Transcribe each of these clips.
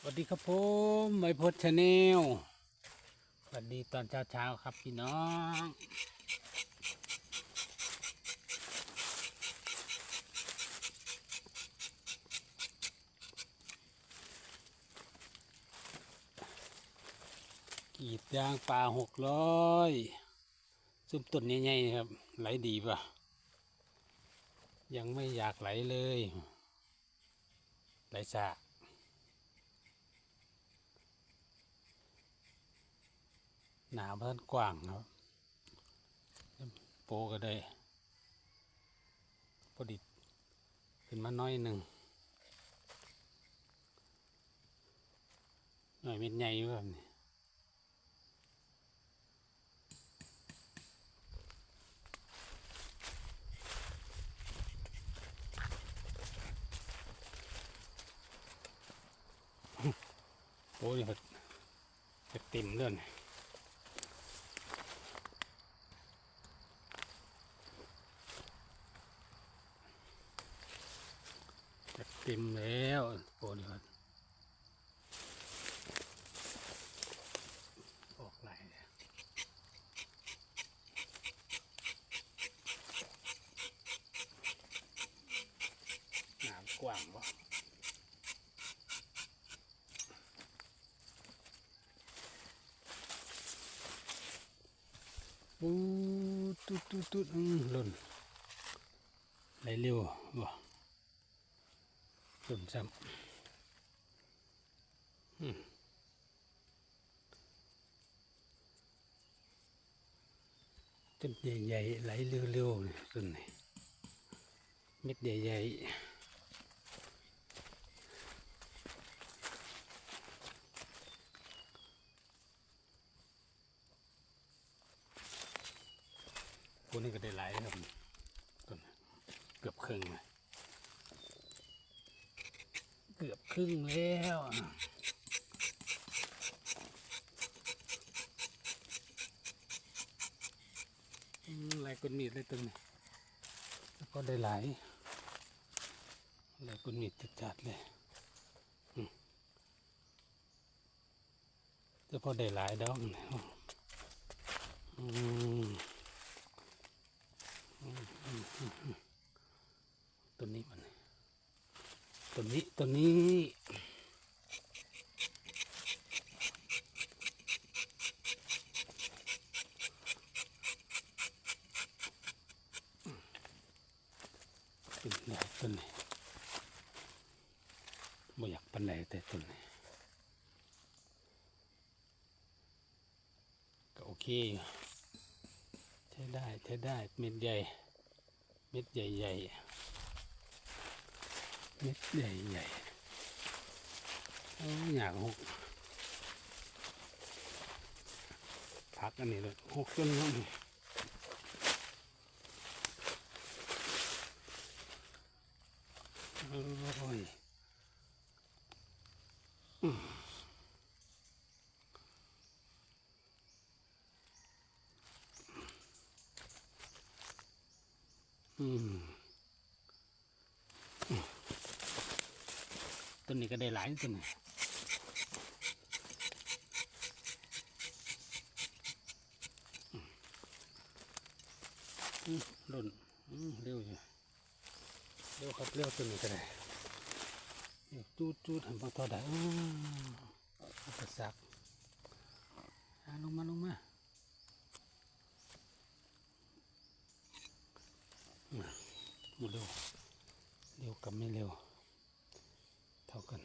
สวัสดีครับผมไมพดชาแนลสวัสดีตอนเช้าเช้าครับพี่น้อง กีดยางปลาหกร้อยซุ่มต้นใหญ่ๆครับ ไหลดีป่ะยังไม่อยากไหลเลย ไหลสะ หนาเพิ่นกว้างครับโปก็ได้พอดีขึ้นมาน้อยหนึ่งหน่อยเม็ดใหญ่อยู่แบบนี้โอ้ยเพิ่นจะเต็มเรื่อง จะเต็มแล้วโอ้ดีครับออกไหลายเลยน้ำกว้างวะปูตุ๊ดตุ๊ดตุ๊ดอืมหล่นไหลเร็ววะส่วนซ้ำต้นใหญ่ๆไหลเร็วๆนี่ต้นนี้เม็ดใหญ่ๆพวกนี้ก็ได้หลายครับต้นเกือบครึ่งเลย เกือบครึ่งแล้วอืมหลายคนมีดเลยตรงนี้แล้วก็ได้หลายหลายคนมีดจัดๆเลยอืมแต่พอได้หลายดอกนะอืมอืมอืมอืมอืมตัวนี้มัน ตัวนี้ตัวนี้เป็นใหญ่ต้นนี้ไม่อยากปันไหนแต่ต้นนี้ก็โอเคอยู่ใช้ได้ใช้ได้เม็ดใหญ่ เม็ดใหญ่ใหญ่ ๆเม็ดใหญ่ใหญ่โอ้อยากหกพักอันนี้เลยหกต้นแล้วนี่โอ้ยอืมอืม ต้นนี้ก็ได้หลายต้นนี้อืมหล่นอืมเร็วอยู่เร็วครับเร็วต้นนี้ก็ได้เร็วจูดจูดทำพอต่อได้อ้าวอุปสรรคอ่าลงมาลงมามาหมดเร็วเร็วกับไม่เร็วเท่ากัน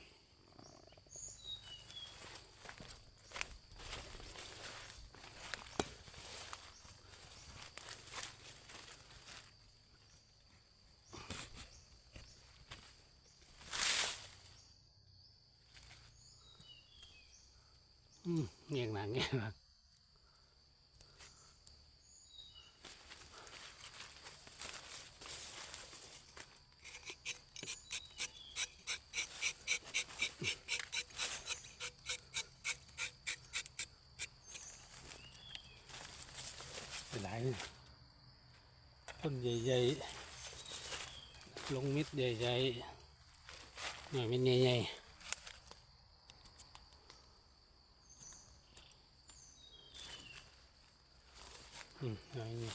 อืมเงียงหนังเงียงหนัง เป็หนต้นใหญ่ๆ ลงมิดใหญ่ๆ หน่อยมินใหญ่ๆหน่อยนี่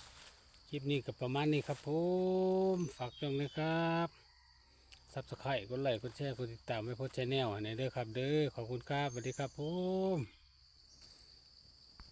คลิปนี้กับประมาณนี้ครับผม ฝากจองนะครับซับสไครต์กดไลค์กดแชร์กดติดตามไว้โพสชแนลในเด้อครับ เด้อขอบคุณครับสวัสดีครับผม